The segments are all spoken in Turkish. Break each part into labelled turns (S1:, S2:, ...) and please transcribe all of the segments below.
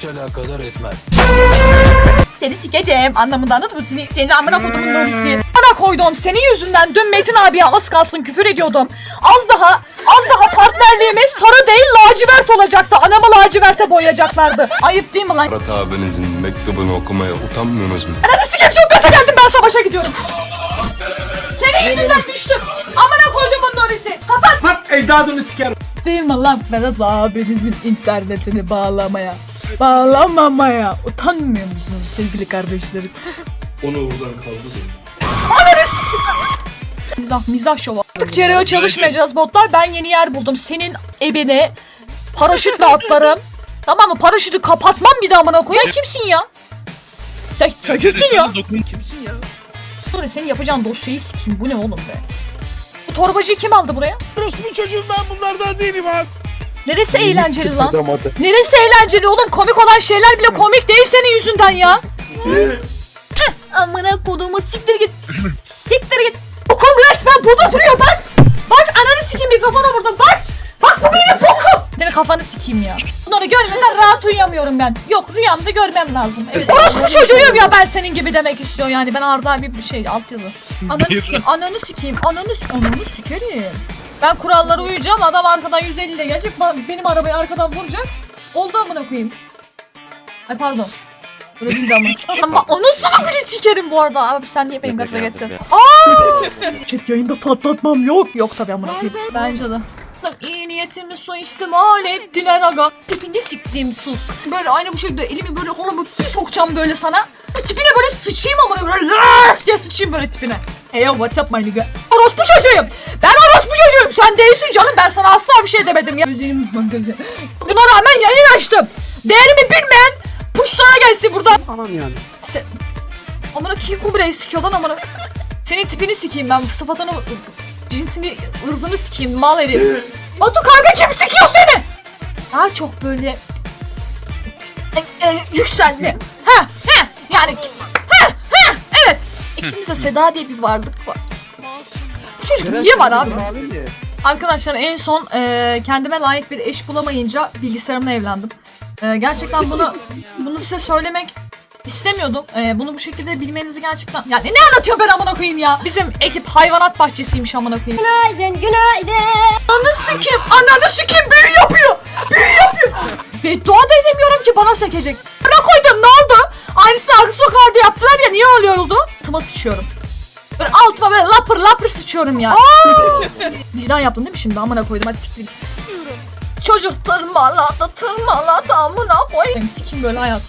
S1: hiç alakadar etmez.
S2: Seni sikeceğim anlamında anladın mı? Seni, seni amına kodumun dönüsü. Bana koydum senin yüzünden dün Metin abiye az kalsın küfür ediyordum. Az daha az daha partnerliğimiz sarı değil lacivert olacaktı. Anamı laciverte boyayacaklardı. Ayıp değil mi lan?
S3: Murat abinizin mektubunu okumaya utanmıyorsunuz mu?
S2: Ananı sikeyim çok gaza geldim ben savaşa gidiyorum. Senin yüzünden düştüm. Amına koyduğumun dönüsü. Kapat.
S4: Bak ecdadını sikerim.
S2: Değil mi lan Vedat abinizin internetini bağlamaya? Bağlamamaya utanmıyor musunuz sevgili kardeşlerim?
S4: Onu oradan kaldır.
S2: Mizah mizah şovu. Artık CRO çalışmayacağız botlar. Ben yeni yer buldum. Senin ebene paraşütle atlarım. Tamam mı? Paraşütü kapatmam bir daha amına koyayım. Kimsin ya? Sen, sen kimsin ya?
S4: Kimsin ya?
S2: Dur senin yapacağın dosyayı sikeyim. Bu ne oğlum be? Bu torbacıyı kim aldı buraya?
S5: Orospu çocuğum ben bunlardan değilim abi.
S2: Neresi eğlenceli lan? Neresi eğlenceli oğlum? Komik olan şeyler bile komik değil senin yüzünden ya. Heh, Amına koduğumu siktir git. Siktir git. Bokum resmen burada duruyor bak. Bak ananı sikeyim mikrofona vurdum bak. Bak bu benim bokum. Senin kafanı sikeyim ya. Bunları görmeden rahat uyuyamıyorum ben. Yok rüyamda görmem lazım. Evet. Orospu çocuğuyum ya ben senin gibi demek istiyor yani. Ben Arda abi bir şey altyazı. Ananı sikeyim, ananı sikeyim, ananı sikeyim, ananı sikerim. Ben kurallara uyacağım. Adam arkadan 150 ile gelecek. Benim arabayı arkadan vuracak. Oldu amına koyayım. Ay pardon. Böyle de ama. Ama anasını bile sikerim bu arada. Abi sen niye benim gaza getirdin? Aaa! Chat yayında patlatmam yok. Yok tabii amına koyayım. Bence de. Lan iyi niyetimi suistimal ettiler aga. Tipini siktiğim sus. Böyle aynı bu şekilde elimi böyle kolumu bir sokacağım böyle sana. Tipine böyle sıçayım amına böyle lırrrr diye sıçayım böyle tipine. Hey yo what's up my nigga? Orospu çocuğuyum. Ben orospu çocuğuyum. Sen değilsin canım. Ben sana asla bir şey demedim ya. Gözlerim bak gözlerim. Buna rağmen yayın açtım. Değerimi bilmeyen puşlara gelsin buradan.
S5: Anam yani.
S2: Sen... Amına kim kubreyi sikiyor lan amına. Senin tipini sikeyim ben. Sıfatını, cinsini, ırzını sikeyim. Mal herif. Batu kanka kim sikiyor seni? Daha çok böyle... E, e, yükselme. Ha, ha. Yani... İkimizde Seda diye bir varlık var. Bu çocuk niye var abi? Arkadaşlar en son e, kendime layık bir eş bulamayınca bilgisayarımla evlendim. E, gerçekten bunu bunu size söylemek istemiyordum. E, bunu bu şekilde bilmenizi gerçekten... Yani ne anlatıyor ben amına koyayım ya? Bizim ekip hayvanat bahçesiymiş amına koyayım.
S6: Günaydın, günaydın.
S2: Ananı sikeyim, ananı sikeyim büyü yapıyor. Büyü yapıyor. Beddua da edemiyorum ki bana sekecek. Bana oldu? Aynısını arka sokaklarda yaptılar ya niye öyle oldu? Altıma sıçıyorum. Böyle altıma böyle lapır lapır sıçıyorum ya. Vicdan yaptın değil mi şimdi amına koydum hadi siktir. Çocuk tırmaladı tırmaladı amına koyayım. Sikeyim böyle hayat.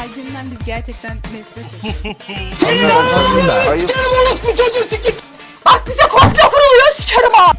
S7: Aygün'den biz gerçekten nefret ediyoruz.
S2: Bak bize komplo kuruluyor sikerim ha.